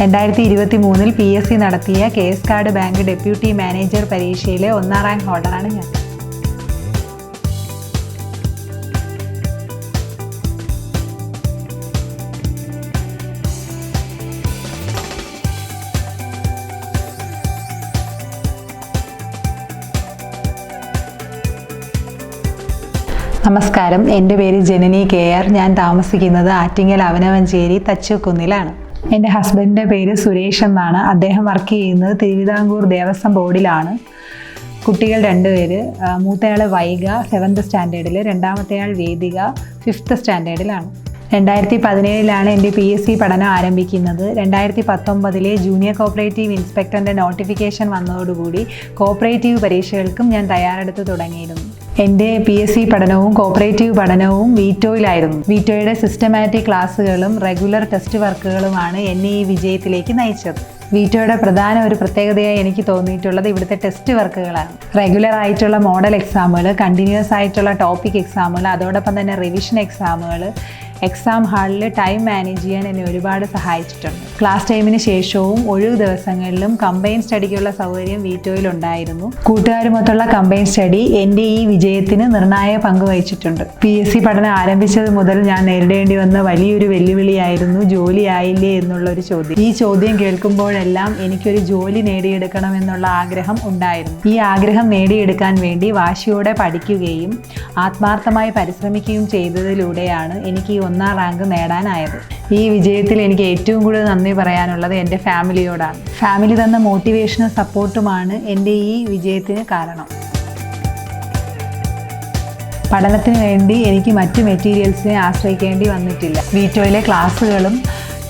രണ്ടായിരത്തി ഇരുപത്തി മൂന്നിൽ പി എസ് സി നടത്തിയ K S card bank deputy manager പരീക്ഷയിലെ ഒന്നാം റാങ്ക് ഹോൾഡറാണ് ഞാൻ. നമസ്കാരം. എന്റെ പേര് ജനനി കെ ആർ. ഞാൻ താമസിക്കുന്നത് ആറ്റിങ്ങൽ അവനവഞ്ചേരി തച്ചുകുന്നിലാണ്. എന്റെ ഹസ്ബൻഡിന്റെ പേര് സുരേഷ് എന്നാണ്. അദ്ദേഹം വർക്ക് ചെയ്യുന്നത് തിരുവിതാംകൂർ ദേവസ്വം ബോർഡിലാണ്. കുട്ടികൾ രണ്ടുപേര് മൂത്തയാൾ വൈഗ സെവൻത്ത് സ്റ്റാൻഡേർഡിൽ രണ്ടാമത്തെയാൾ വേദിക ഫിഫ്ത്ത് സ്റ്റാൻഡേർഡിലാണ്. രണ്ടായിരത്തി പതിനേഴിലാണ് എന്റെ പി എസ് സി പഠനം ആരംഭിക്കുന്നത്. രണ്ടായിരത്തി പത്തൊമ്പതിലെ ജൂനിയർ കോപ്പറേറ്റീവ് ഇൻസ്പെക്ടറിന്റെ നോട്ടിഫിക്കേഷൻ വന്നതോടുകൂടി കോപ്പറേറ്റീവ് പരീക്ഷകൾക്കും ഞാൻ തയ്യാറെടുത്ത് തുടങ്ങിയിരുന്നു. എന്റെ പി എസ് സി പഠനവും കോപ്പറേറ്റീവ് പഠനവും വീറ്റോയിലായിരുന്നു. വീറ്റോയുടെ സിസ്റ്റമാറ്റിക് ക്ലാസ്സുകളും റെഗുലർ ടെസ്റ്റ് വർക്കുകളുമാണ് എന്നെ ഈ വിജയത്തിലേക്ക് നയിച്ചത്. വീറ്റോയുടെ പ്രധാന ഒരു പ്രത്യേകതയായി എനിക്ക് തോന്നിയിട്ടുള്ളത് ഇവിടുത്തെ ടെസ്റ്റ് വർക്കുകളാണ്. റെഗുലർ ആയിട്ടുള്ള മോഡൽ എക്സാമുകൾ കണ്ടിന്യൂസ് ആയിട്ടുള്ള ടോപ്പിക് എക്സാമുകൾ അതോടൊപ്പം തന്നെ റിവിഷൻ എക്സാമുകൾ എക്സാം ഹാളിൽ ടൈം മാനേജ് ചെയ്യാൻ എന്നെ ഒരുപാട് സഹായിച്ചിട്ടുണ്ട്. ക്ലാസ് ടൈമിന് ശേഷവും ഒഴിവ് ദിവസങ്ങളിലും കമ്പൈൻ സ്റ്റഡിക്കുള്ള സൗകര്യം വീറ്റോയിൽ ഉണ്ടായിരുന്നു. കൂട്ടുകാരുമൊത്തുള്ള കമ്പൈൻ സ്റ്റഡി എന്റെ ഈ വിജയത്തിന് നിർണായക പങ്ക് വഹിച്ചിട്ടുണ്ട്. പി എസ് സി പഠനം ആരംഭിച്ചത് മുതൽ ഞാൻ നേരിടേണ്ടി വന്ന വലിയൊരു വെല്ലുവിളിയായിരുന്നു ജോലി ആയില്ലേ എന്നുള്ളൊരു ചോദ്യം. ഈ ചോദ്യം കേൾക്കുമ്പോഴെല്ലാം എനിക്കൊരു ജോലി നേടിയെടുക്കണം എന്നുള്ള ആഗ്രഹം ഉണ്ടായിരുന്നു. ഈ ആഗ്രഹം നേടിയെടുക്കാൻ വേണ്ടി വാശിയോടെ പഠിക്കുകയും ആത്മാർത്ഥമായി പരിശ്രമിക്കുകയും ചെയ്തതിലൂടെയാണ് എനിക്ക് ഈ ഒന്നാം റാങ്ക് നേടാനായത്. ഈ വിജയത്തിൽ എനിക്ക് ഏറ്റവും കൂടുതൽ നന്ദി പറയാനുള്ളത് എന്റെ ഫാമിലിയോടാണ്. ഫാമിലി തന്ന മോട്ടിവേഷനും സപ്പോർട്ടുമാണ് എന്റെ ഈ വിജയത്തിന് കാരണം. പഠനത്തിന് വേണ്ടി എനിക്ക് മറ്റു മെറ്റീരിയൽസിനെ ആശ്രയിക്കേണ്ടി വന്നിട്ടില്ല. വീറ്റോയിലെ ക്ലാസ്സുകളും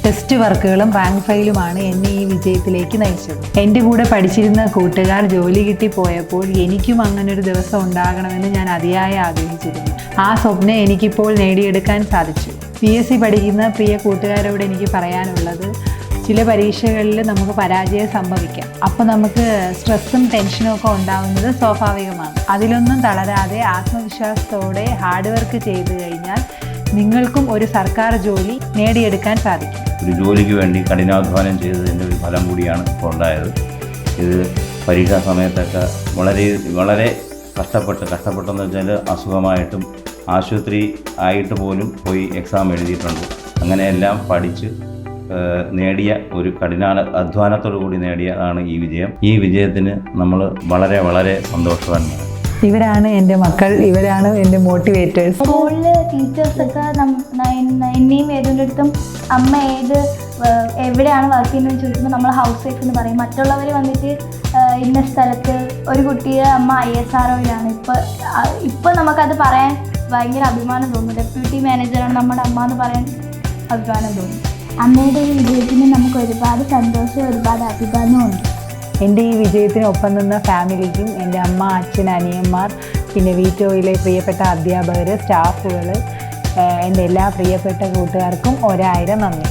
ടെസ്റ്റ് വർക്കുകളും റാങ്ക് ഫയലുമാണ് എന്നെ ഈ വിജയത്തിലേക്ക് നയിച്ചത്. എന്റെ കൂടെ പഠിച്ചിരുന്ന കൂട്ടുകാർ ജോലി കിട്ടി പോയപ്പോൾ എനിക്കും അങ്ങനെ ഒരു ദിവസം ഉണ്ടാകണമെന്ന് ഞാൻ അതിയായി ആഗ്രഹിച്ചിരുന്നു. ആ സ്വപ്നം എനിക്കിപ്പോൾ നേടിയെടുക്കാൻ സാധിച്ചു. പി എസ് സി പഠിക്കുന്ന പ്രിയ കൂട്ടുകാരോട് എനിക്ക് പറയാനുള്ളത് ചില പരീക്ഷകളിൽ നമുക്ക് പരാജയം സംഭവിക്കാം. അപ്പോൾ നമുക്ക് സ്ട്രെസ്സും ടെൻഷനും ഒക്കെ ഉണ്ടാവുന്നത് സ്വാഭാവികമാണ്. അതിലൊന്നും തളരാതെ ആത്മവിശ്വാസത്തോടെ ഹാർഡ് വർക്ക് ചെയ്തു കഴിഞ്ഞാൽ നിങ്ങൾക്കും ഒരു സർക്കാർ ജോലി നേടിയെടുക്കാൻ സാധിക്കും. ഒരു ജോലിക്ക് വേണ്ടി കഠിനാധ്വാനം ചെയ്തതിന്റെ ഒരു ഫലം കൂടിയാണ് ഇപ്പോൾ ഉണ്ടായത്. ഇത് പരീക്ഷാ സമയത്തൊക്കെ വളരെ വളരെ കഷ്ടപ്പെട്ട് കഷ്ടപ്പെട്ടെന്ന് വെച്ചാൽ അസുഖമായിട്ടും ആശുപത്രി ആയിട്ട് പോലും പോയി എക്സാം എഴുതിയിട്ടുണ്ട്. അങ്ങനെയെല്ലാം പഠിച്ച് നേടിയ ഒരു കഠിനാന അധ്വാനത്തോടു കൂടി നേടിയതാണ് ഈ വിജയം. ഈ വിജയത്തിന് നമ്മൾ വളരെ വളരെ സന്തോഷവാന്മാണ് ഇവരാണ് എന്റെ മക്കൾ ഇവരാണ് എന്റെ മോട്ടിവേറ്റേഴ്സ് സ്കൂളിൽ ടീച്ചേഴ്സൊക്കെ എന്നെയും ഏതിന്റെ അടുത്തും അമ്മ ഏത് എവിടെയാണ് വർക്ക് ചെയ്യുന്നതെന്ന് ചോദിക്കുമ്പോൾ നമ്മൾ ഹൗസ് വൈഫ് എന്ന് പറയും. മറ്റുള്ളവർ വന്നിട്ട് ഇന്ന സ്ഥലത്ത് ഒരു കുട്ടിയെ അമ്മ ഐ എസ് ആർ ഒയിലാണ് ഇപ്പോൾ ഇപ്പോൾ നമുക്കത് പറയാൻ ഭയങ്കര അഭിമാനം തോന്നും. ഡെപ്യൂട്ടി മാനേജറാണ് നമ്മുടെ അമ്മ എന്ന് പറയാൻ അഭിമാനം തോന്നും. അമ്മയുടെ ഈ വിജയത്തിന് നമുക്ക് ഒരുപാട് സന്തോഷവും ഒരുപാട് അഭിമാനവും ഉണ്ട്. എന്റെ ഈ വിജയത്തിനൊപ്പം നിന്ന ഫാമിലിക്കും എന്റെ അമ്മ അച്ഛൻ അനിയന്മാർ പിന്നെ വീറ്റോയിലെ പ്രിയപ്പെട്ട അധ്യാപകർ സ്റ്റാഫുകൾ എന്റെ എല്ലാ പ്രിയപ്പെട്ട കൂട്ടുകാർക്കും ഒരായിരം നന്ദി.